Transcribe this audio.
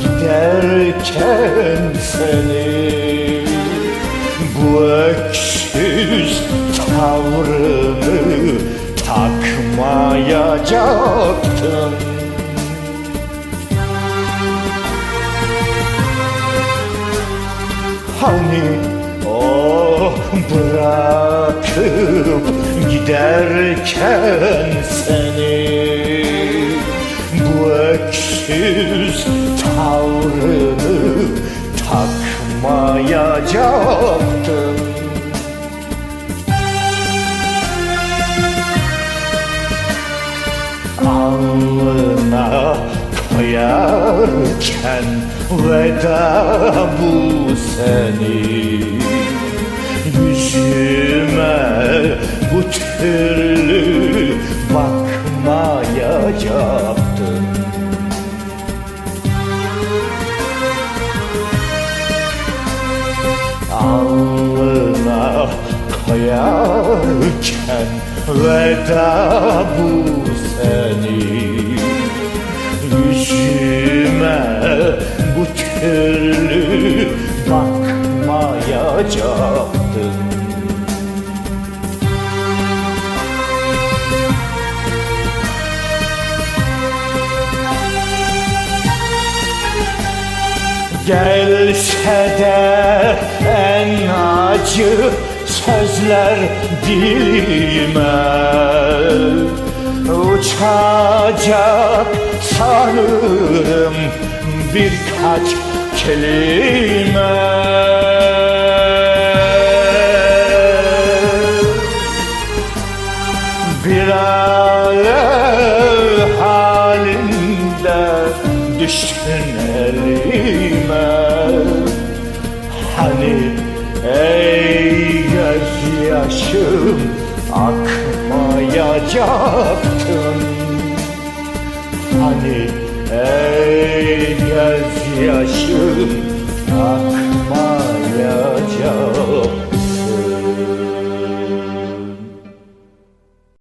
giderken seni Bu öksüz tavrını takmayacaktın Hani o bırakıp giderken seni öksüz tavrını takmayacaktın Alnına koyarken veda bu seni Yüzüme bu türlü bakmayacaktın Alnına koyarken veda bu seni. Yüzüme bu türlü Gelse de en acı sözler dilime Uçacak sanırım birkaç kelime. Bir alev düştün elime. Hani ey gözyaşım akmayacaktın? Hani ey gözyaşım akmayacaktın